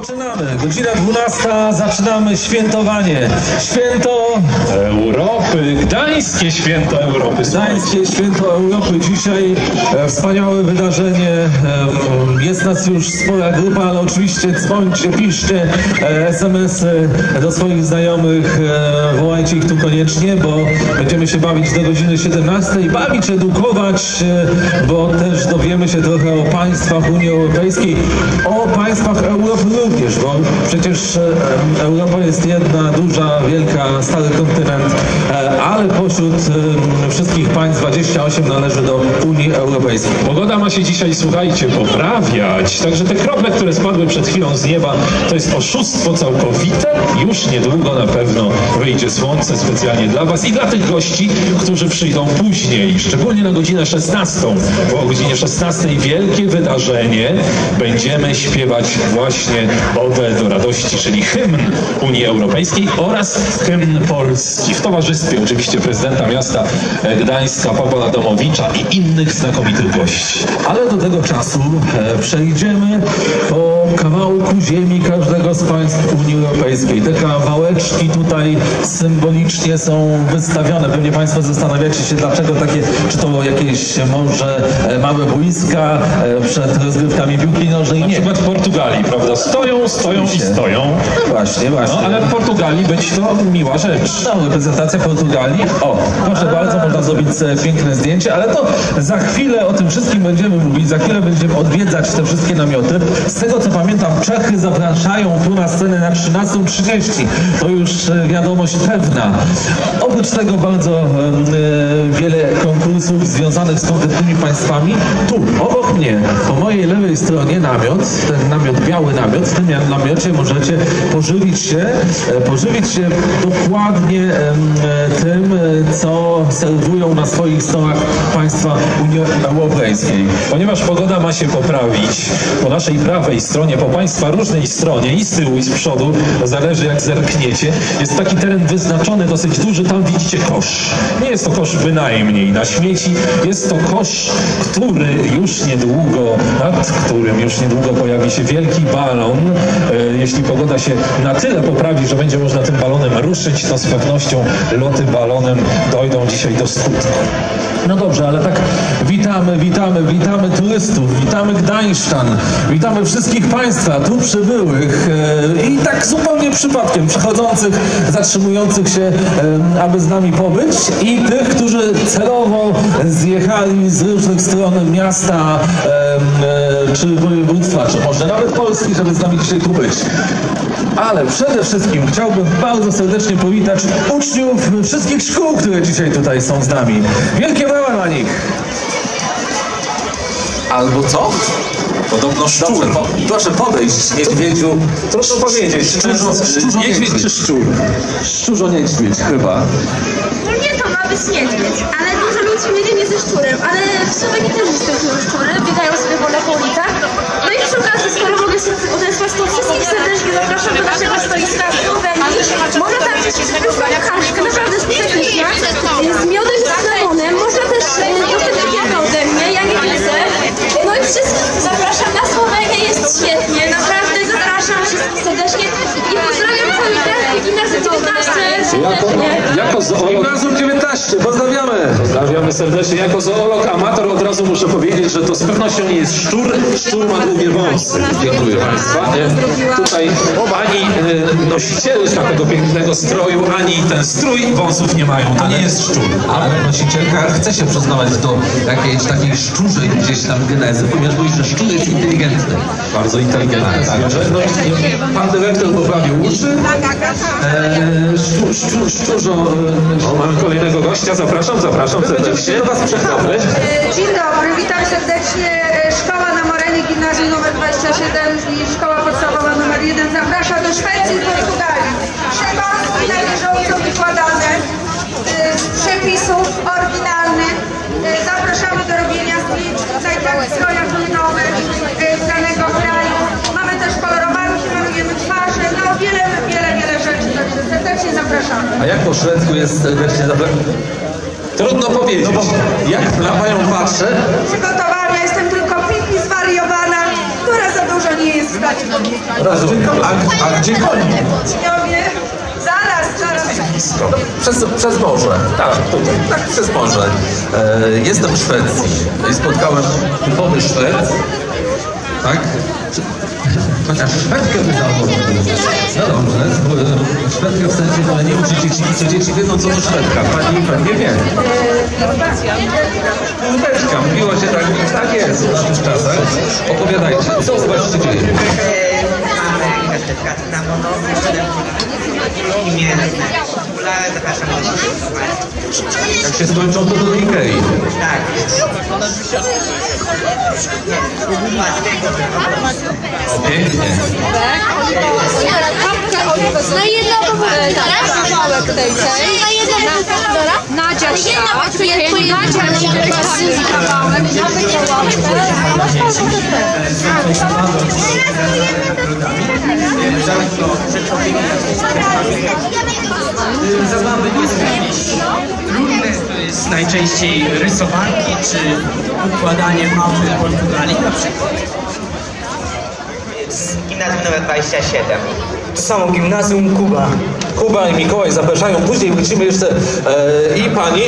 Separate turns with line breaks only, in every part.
Rozpoczynamy. Godzina 12. Zaczynamy świętowanie. Święto
Europy, Gdańskie Święto Europy.
Gdańskie Święto Europy. Dzisiaj e, wspaniałe wydarzenie. E, jest nas już spora grupa, ale oczywiście dzwońcie, piszcie e, SMS-y do swoich znajomych. Wołajcie ich tu koniecznie, bo będziemy się bawić do godziny 17. Bawić, edukować, bo też dowiemy się trochę o państwach Unii Europejskiej, o państwach Europy również, bo przecież e, Europa jest jedna, duża, wielka, stary kontynent, e, ale pośród wszystkich państw 28 należy do Unii Europejskiej.
Pogoda ma się dzisiaj, słuchajcie, poprawiać. Także te krople, które spadły przed chwilą z nieba, to jest oszustwo całkowite. Już niedługo na pewno wyjdzie słońce specjalnie dla Was i dla tych gości, którzy przyjdą później, szczególnie na godzinę 16. Bo o godzinie 16 wielkie wydarzenie. Będziemy śpiewać właśnie Odę do radości, czyli hymn Unii Europejskiej oraz hymn Polski w towarzystwie oczywiście prezydenta miasta e, Gdańska Pawła Adamowicza i innych znakomitych gości.
Ale do tego czasu e, przejdziemy po kawałku ziemi każdego z państw Unii Europejskiej. Te kawałeczki tutaj symbolicznie są wystawione. Pewnie Państwo zastanawiacie się, dlaczego takie, czy to jakieś może e, małe boiska e, przed rozgrywkami piłki nożnej?
Na
Nie.
przykład w Portugalii, prawda? Stoją, stoją i stoją.
No właśnie, właśnie.
No, ale w Portugalii być to miła rzecz.
No, reprezentacja Portugalii. O, proszę bardzo, można zrobić piękne zdjęcie, ale to za chwilę o tym wszystkim będziemy mówić, za chwilę będziemy odwiedzać te wszystkie namioty. Z tego co pamiętam, Czechy zapraszają tu na scenę na 13.30. To już e, wiadomość pewna. Oprócz tego bardzo e, e, wiele konkursów związanych z konkretnymi państwami. Tu, obok mnie, po mojej lewej stronie namiot, ten namiot, biały namiot, w tym namiocie możecie pożywić się, e, pożywić się dokładnie e, tym, e, co serwują na swoich stołach państwa Unii Europejskiej.
Ponieważ pogoda ma się poprawić po naszej prawej stronie, po Państwa różnej stronie i z tyłu i z przodu, zależy jak zerkniecie, jest taki teren wyznaczony dosyć duży, tam widzicie kosz. Nie jest to kosz bynajmniej na śmieci, jest to kosz, który już niedługo, nad którym już niedługo pojawi się wielki balon. E, Jeśli pogoda się na tyle poprawi, że będzie można tym balonem ruszyć, to z pewnością loty balonem dojdą dzisiaj do skutku.
No dobrze, ale tak witamy, witamy, witamy turystów, witamy Gdańszczan, witamy wszystkich Państwa tu przybyłych e, i tak zupełnie przypadkiem przechodzących, zatrzymujących się, e, aby z nami pobyć i tych, którzy celowo zjechali z różnych stron miasta e, czy województwa, czy może nawet Polski, żeby z nami dzisiaj tu być. Ale przede wszystkim chciałbym bardzo serdecznie powitać uczniów wszystkich szkół, które dzisiaj tutaj są z nami. Wielkie brawa na nich! Albo co?
Podobno
Dobrze, po, proszę podejść, niedźwiedziu.
Trudno powiedzieć,
Szczurzo, szczurzo
niedźwiedź czy szczur?
Szczurzo niedźwiedź chyba.
Ogólnie to ma być niedźwiedź, ale dużo ludzi myli mnie ze szczurem, ale w sumie nie też jestem szczury, biegają sobie po ulicach. No i przy okazji, skoro mogę się odesłać, to wszystkich serdecznie zapraszam do naszego stoiska w Słowenii. Można tam przysłuchać kaszkę, naprawdę specyficzna, z miodem i
Jako zoolog
19, pozdrawiamy!
Pozdrawiamy serdecznie. Jako zoolog amator od razu muszę powiedzieć, że to z pewnością nie jest szczur. Szczur ma długie wąsy. Dziękuję Państwa. Tutaj ani e, nosicielka tego pięknego stroju, ani ten strój wąsów nie mają. To nie jest szczur.
Ale nosicielka chce się przyznawać do jakiejś takiej szczurzej gdzieś tam genezy, ponieważ mówi, że szczur jest inteligentny.
Bardzo inteligentne zwierzę. No i pan dyrektor poprawił uszy. E, szczu, szczu, szczurzo. E, o, mamy kolejnego gościa. Zapraszam, zapraszam serdecznie. Do Was przechodzę.
Dzień dobry, witam serdecznie. E, Szkoła na Morenie, gimnazjum nr 27 i szkoła podstawowa nr 1 zaprasza do Szwecji i Portugalii. Przemaski na bieżąco wykładane, e, z przepisów oryginalnych. E, Zapraszamy do robienia zdjęć tutaj tak w strojach linowych e, z danego kraju. Mamy też kolorowanki, malujemy twarze, no wiele, wiele, wiele rzeczy. Także serdecznie zapraszamy.
A jak po szwedzku jest serdecznie zapraszam?
Trudno powiedzieć.
No bo jak na panią patrzę,
Przygotowana jestem tylko pipi zwariowana, która za dużo nie jest w stanie.
Rozumiem. A, a gdzie koni?
Uczniowie, zaraz, zaraz.
Przez, przez morze.
Tak, tutaj.
Tak, przez morze. E, jestem w Szwecji i spotkałem typowy Szwed. Tak? Czy- Chociaż Szwedkę by założył. No dobrze, e, Szwedkę w sensie, no nie uczy dzieci, co dzieci wiedzą, co to Szwedka. Pani pewnie wie. Szwedka, mówiło się tak, tak jest w naszych czasach. Opowiadajcie, co u dzieje?
Mamy certyfikaty zawodowe, imienne. Okulary zapraszam do ślubowania.
Jak się skończą, to do Ikei.
Tak.
O, pięknie.
Na jedno kawałek tej tej. Na jedno Na Nadzia tu jest Nadzia kawałek,
Zabawy nie są jakieś trudne, to jest najczęściej rysowanki czy układanie mapy Portugalii na przykład. Gimnazjum numer 27. To samo gimnazjum Kuba.
Kuba i Mikołaj zapraszają, później wrócimy jeszcze e, i pani.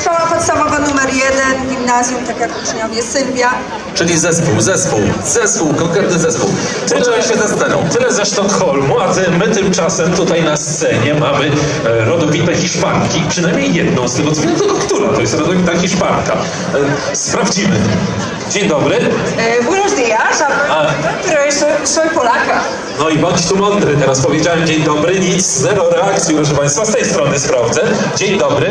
Szkoła podstawowa numer jeden, gimnazjum, tak jak uczniowie, Sylwia.
Czyli zespół, zespół, zespół, konkretny zespół. Tyle się ze sceną.
Tyle ze Sztokholmu, a ty, my tymczasem tutaj na scenie mamy e, rodowite Hiszpanki, przynajmniej jedną z tego co wiem, tylko która to jest rodowita Hiszpanka. E, sprawdzimy. Dzień dobry.
E, Buenos días,
A.
pero soy, Polaka.
No i bądź tu mądry, teraz powiedziałem dzień dobry, nic, zero reakcji, proszę Państwa, z tej strony sprawdzę. Dzień dobry.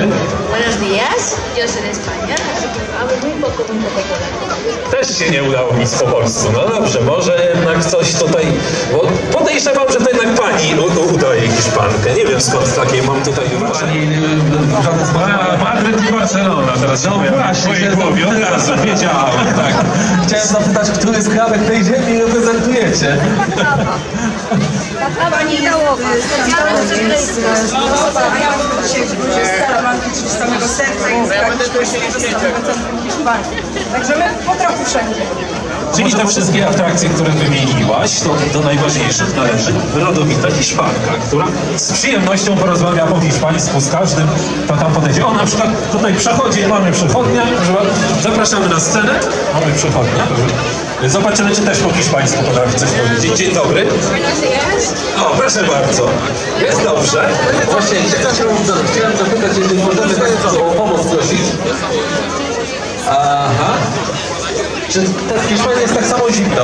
Buenos días, yo soy de España, así que hablo muy poco polaco.
Też się nie udało nic po polsku. No dobrze, może jednak coś tutaj, bo podejrzewam, że to jednak pani u, udaje Hiszpankę. Nie wiem skąd takie mam tutaj wrażenie.
Pani spotkanie.
Madryt i Barcelona, teraz
No właśnie,
w głowie od razu wiedziałem, tak.
Chciałem zapytać, który skrawek tej ziemi reprezentujecie?
Pani specjalne ludzie romantycznie z samego serca i z praktycznie z samego centrum Hiszpanii. Także my po trochu wszędzie.
Czyli te wszystkie atrakcje, które wymieniłaś, to do najważniejszych należy rodowita Hiszpanka, która z przyjemnością porozmawia po hiszpańsku z każdym, kto tam podejdzie. O, na przykład tutaj przechodzi, mamy przechodnia, zapraszamy na scenę, mamy przechodnia. Zobaczymy, czy też po hiszpańsku potrafi coś powiedzieć. Dzień dobry. O, proszę bardzo. Jest dobrze.
Właśnie, chciałem, zapytać, jeżeli możemy tak o pomoc prosić. Aha. Czy ta w Hiszpanii jest tak samo zimno?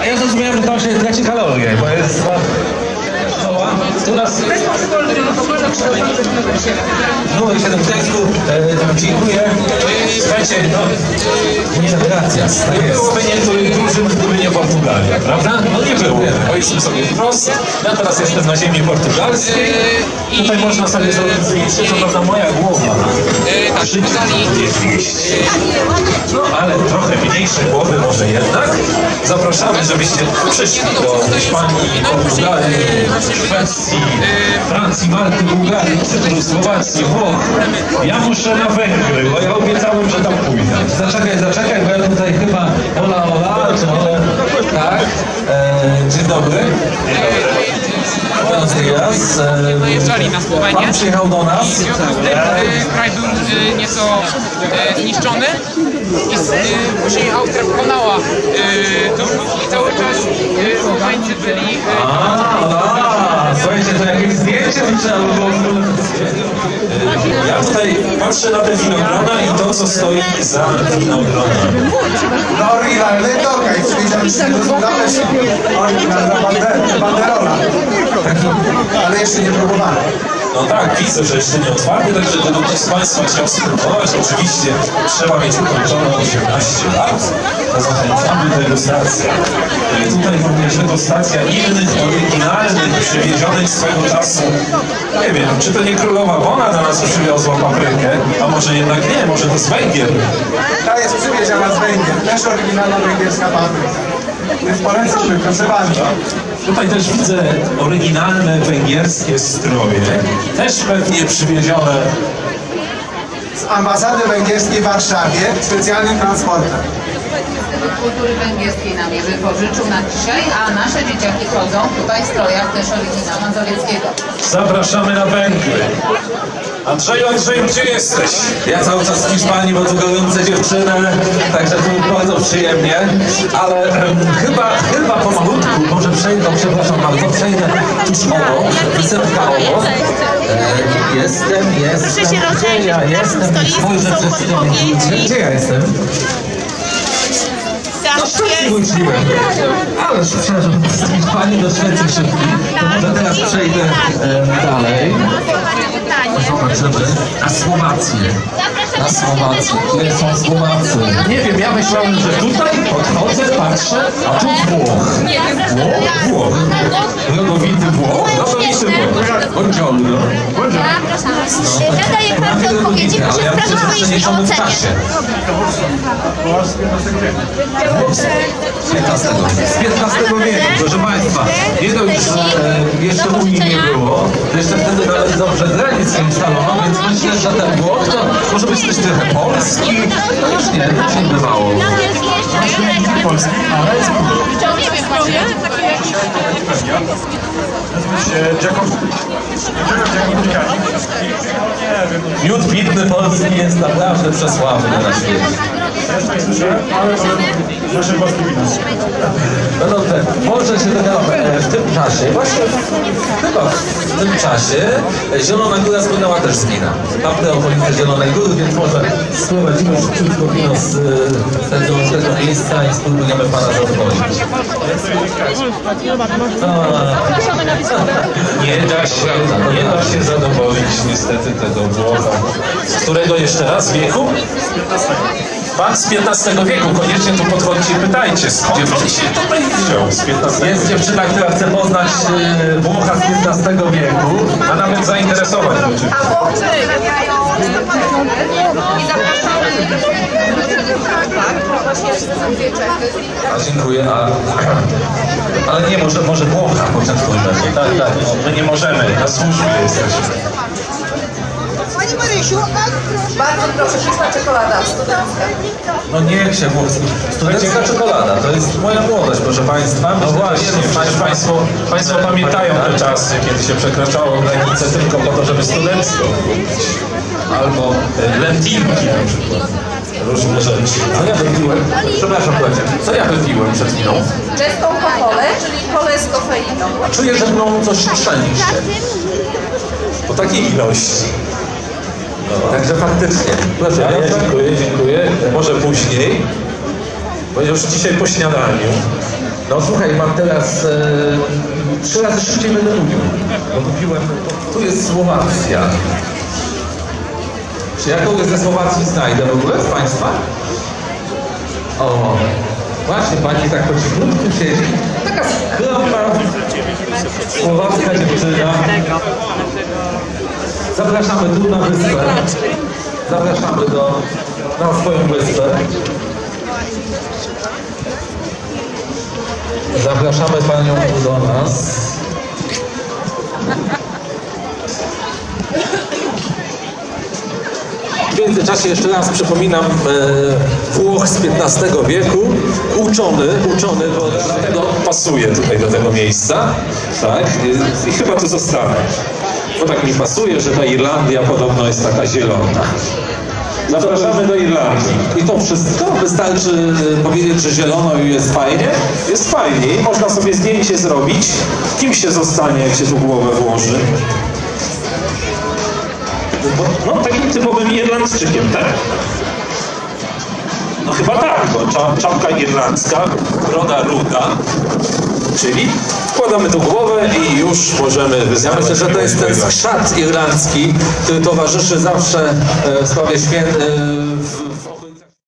A ja zrozumiałem, że tam się traci kalorie, bo jest... U nas numer 7 w Gdańsku, e, dziękuję.
Słuchajcie, no,
Nie gracias, tak
Nie byłoby niektórych drużyn, gdyby nie Portugalia, prawda? No nie było. Powiedzmy sobie wprost. Ja teraz jestem na ziemi portugalskiej. Tutaj można sobie zrobić zdjęcie, co prawda moja głowa. Przyciągnie 200. No ale trochę mniejsze głowy może jednak. Zapraszamy, żebyście przyszli do Hiszpanii, Portugalii, Szwecji, Francji, Malty, Bułgarii, Słowacji, Włoch. Ja muszę na Węgry, bo ja obiecałem, że tam pójdę.
Zaczekaj, zaczekaj, bo ja tutaj chyba ola ola, czy ole, tak. E, dzień dobry. Buenos días. E,
Wyjeżdżali na Słowenię.
Pan przyjechał do nas.
W związku z tym y, kraj był y, nieco y, zniszczony i później Austria pokonała Turków i cały czas Słoweńcy byli
A, to jakieś zdjęcie trzeba by było
Ja tutaj patrzę na te winogrona i to, co stoi za winogronami.
No realnego, okej, czyli tam się dodałeś oryginalna bander, banderola. Ale jeszcze nie próbowałem.
No tak, widzę, że jeszcze nie otwarty, także gdyby ktoś z Państwa chciał spróbować, oczywiście trzeba mieć ukończone 18 lat, to zachęcamy degustacja. I tutaj również degustacja innych, oryginalnych, przywiezionych swego czasu. Nie wiem, czy to nie królowa Bona do nas przywiozła paprykę, a może jednak nie, może to z Węgier.
Ta jest przywieziona z Węgier, też oryginalna węgierska papryka. Więc polecimy, proszę bardzo.
Tutaj też widzę oryginalne węgierskie stroje, też pewnie przywiezione
Z ambasady węgierskiej w Warszawie specjalnym transportem.
Kultury Węgierskiej nam je wypożyczył na dzisiaj, a nasze dzieciaki chodzą tutaj w strojach też oryginał Mazowieckiego.
Zapraszamy na Węgry. Andrzeju, Andrzeju, gdzie jesteś?
Ja cały czas w Hiszpanii, bo tu gorące dziewczyny, także tu bardzo przyjemnie, ale em, chyba, chyba pomalutku, może przejdę, przepraszam bardzo, przejdę tuż obok, wysepka obok. E, jestem, jestem,
Proszę się
gdzie
rozejrzeć,
ja jestem, spojrzę
są
przez
podpowiedzi.
gdzie ja jestem?
Tam jest...
Wróciłem. Ale przepraszam, z Hiszpanii do Szwecji szybki, to może teraz przejdę e, dalej. Zobaczymy. Na Słowację. Na Słowację. Gdzie są Słowacy?
Nie wiem, ja myślałem, że tutaj podchodzę, patrzę, a tu Włoch. Włoch? Włoch. Rodowity Włoch? Rodowity Włoch.
Buongiorno.
Ja daję prawdę odpowiedzi,
że
sprawdzić
przeniesiony w
ocenie.
Z 15 z 15 wieku, proszę Państwa. Nie dość, że e, jeszcze Unii nie było, to jeszcze wtedy nawet dobrze granic nie ustalono, więc myślę, że ten Włoch to może być też trochę polski. No już nie, już nie bywało.
Polski, ale
Nie wiem, właśnie.
Miód pitny polski jest naprawdę przesławny na świecie. No dobrze, może się dogadamy e, w tym czasie, właśnie chyba w tym czasie e, Zielona Góra spłynęła też z wina. Tamte okolice Zielonej Góry, więc może sprowadzimy szybciutko wino z tego, miejsca i spróbujemy Pana zadowolić.
Nie da się, nie da się zadowolić niestety tego Włocha. Z którego jeszcze raz wieku? Pan z XV wieku, koniecznie tu podchodźcie i pytajcie, skąd on się tutaj wziął z XV
Jest dziewczyna, która chce poznać e, Włocha z XV wieku.
a nawet zainteresować oczywiście.
A Tak, właśnie jeszcze są dwie Czechy.
A dziękuję, a, ale nie, może, może Włocha poczęstujmy.
Tak, tak, my nie możemy, na służbie jesteśmy.
Marysiu, bardzo proszę, czysta czekolada studencka.
No niech się włoski. Studencka czekolada, to jest moja młodość, proszę Państwa.
No właśnie, przecież państwo, państwo pamiętają te czasy, kiedy się przekraczało granice tylko po to, żeby studencko. Albo e, lentynki na przykład. Różne rzeczy.
Co ja wypiłem? Przepraszam, Płacie. Co ja wypiłem przed chwilą?
Czeską kofolę, czyli kolę z kofeiną.
Czuję, że mną coś chrzaniście.
Po takiej ilości.
Także faktycznie. Proszę,
Ja, ja dziękuję, dziękuję. Może później, bo już dzisiaj po śniadaniu.
No słuchaj, mam teraz e, trzy razy szybciej będę mówił. Bo wypiłem, tu jest Słowacja. Czy ja kogoś ze Słowacji znajdę w ogóle z Państwa? O, właśnie Pani tak po cichutku siedzi. Taka skromna słowacka dziewczyna. Zapraszamy tu na wyspę. Zapraszamy do, na swoją wyspę. Zapraszamy Panią do nas. W międzyczasie jeszcze raz przypominam e, Włoch z XV wieku, uczony, uczony, bo
Dlatego pasuje tutaj do tego miejsca, tak? I, i chyba tu zostanę. Bo tak mi pasuje, że ta Irlandia podobno jest taka zielona. Zapraszamy do Irlandii.
I to wszystko? Wystarczy e, powiedzieć, że zielono i jest fajnie?
Jest fajnie i można sobie zdjęcie zrobić. Kim się zostanie, jak się tu głowę włoży? No, takim typowym Irlandczykiem, tak? No chyba tak, bo cza- czapka irlandzka, broda ruda, czyli wkładamy tu głowę i już możemy
Ja myślę, że to jest ten skrzat irlandzki, który towarzyszy zawsze e, w sprawie świę, e,